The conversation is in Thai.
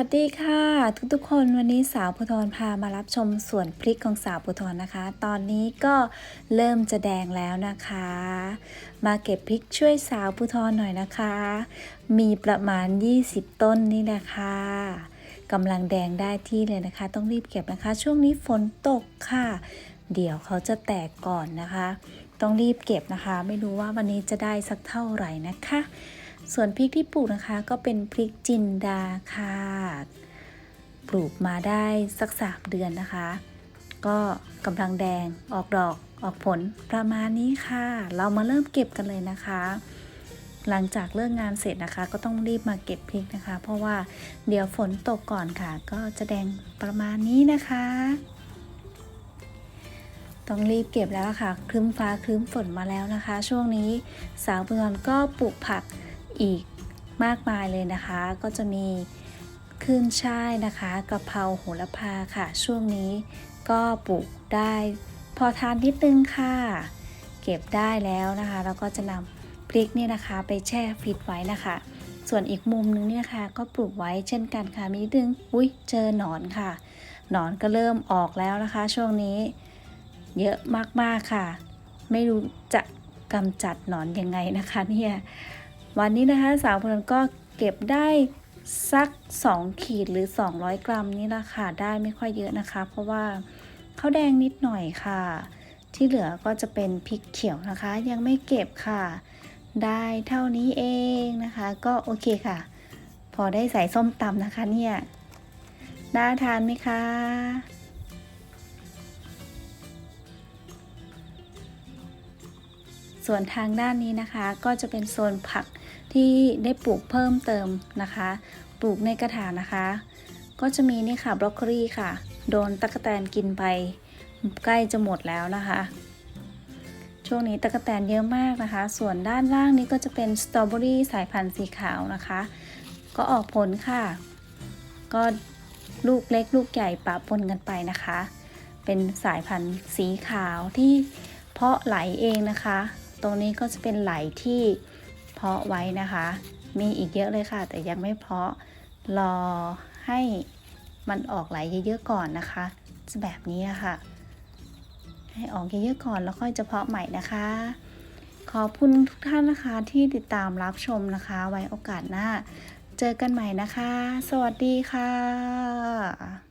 วัสดีค่ะ ทุกๆ คนวันนี้สาวภูทรพามารับชมสวนพริกของสาวภูทรนะคะ ตอนนี้ก็เริ่มจะแดงแล้วนะคะ มาเก็บพริกช่วยสาวภูทรหน่อยนะคะ มีประมาณ 20 ต้นนี่แหละค่ะกำลังแดงได้ที่เลยนะคะ ต้องรีบเก็บนะคะ ช่วงนี้ฝนตกค่ะ เดี๋ยวเขาจะแตกก่อนนะคะ ต้องรีบเก็บนะคะ ไม่รู้ว่าวันนี้จะได้สักเท่าไหร่นะคะ ส่วนพริกที่ปลูกนะคะก็เป็นพริกจินดาค่ะ ปลูกมาได้สักสามเดือนนะคะ ก็กำลังแดงออกดอกออกผลประมาณนี้ค่ะ เรามาเริ่มเก็บกันเลยนะคะ หลังจากเลิกงานเสร็จนะคะ ก็ต้องรีบมาเก็บพริกนะคะ เพราะว่าเดี๋ยวฝนตกก่อนค่ะ ก็จะแดงประมาณนี้นะคะ ต้องรีบเก็บแล้วล่ะค่ะครึ้มฟ้าครึ้มฝนมาแล้วนะคะ ช่วงนี้สาวเบือนก็ปลูกผัก อีกมากมายเลยนะคะ ก็จะมีขึ้นช่ายนะคะกะเพราโหระพาค่ะ ช่วงนี้ก็ปลูกได้พอทานนิดนึงค่ะ เก็บได้แล้วนะคะ แล้วก็จะนำพริกเนี่ยนะคะไปแช่ฟิตไว้นะคะ ส่วนอีกมุมนึงเนี่ยค่ะ ก็ปลูกไว้เช่นกันค่ะมีนิดนึงอุ้ยเจอหนอนค่ะ หนอนก็เริ่มออกแล้วนะคะ ช่วงนี้เยอะมากๆค่ะ ไม่รู้จะกำจัดหนอนยังไงนะคะเนี่ย วันนี้นะคะสาวพลันก็เก็บได้สัก 2 ขีดหรือ 200 กรัมนี่ละค่ะ ได้ไม่ค่อยเยอะนะคะ เพราะว่าเขาวแดงนิดหน่อยค่ะ ที่เหลือก็จะเป็นพริกเขียวนะคะ ยังไม่เก็บค่ะ ได้เท่านี้เองนะคะ ก็โอเคค่ะ พอได้ใส่ส้มตำนะคะเนี่ยน่าทานไหมคะ ส่วนทางด้านนี้นะคะก็จะเป็นโซนผักที่ได้ปลูกเพิ่มเติมนะคะ ปลูกในกระถางนะคะ ก็จะมีนี่ค่ะบรอกโคลีค่ะ โดนตะกแตนกินไป ใกล้จะหมดแล้วนะคะ ช่วงนี้ตะกแตนเยอะมากนะคะ ส่วนด้านล่างนี้ก็จะเป็นสตรอเบอรี่สายพันธุ์สีขาวนะคะ ก็ออกผลค่ะ ก็ลูกเล็กลูกใหญ่ปะปนกันไปนะคะ เป็นสายพันธุ์สีขาวที่เพาะไหลเองนะคะ ตรงนี้ก็จะเป็นไหลที่เพาะไว้นะคะ มีอีกเยอะเลยค่ะ แต่ยังไม่เพาะรอให้มันออกไหลเยอะๆก่อนนะคะ จะแบบนี้อะค่ะ ให้ออกเยอะๆก่อนแล้วค่อยจะเพาะใหม่นะคะ ขอบคุณทุกท่านนะคะที่ติดตามรับชมนะคะ ไว้โอกาสหน้า เจอกันใหม่นะคะ สวัสดีค่ะ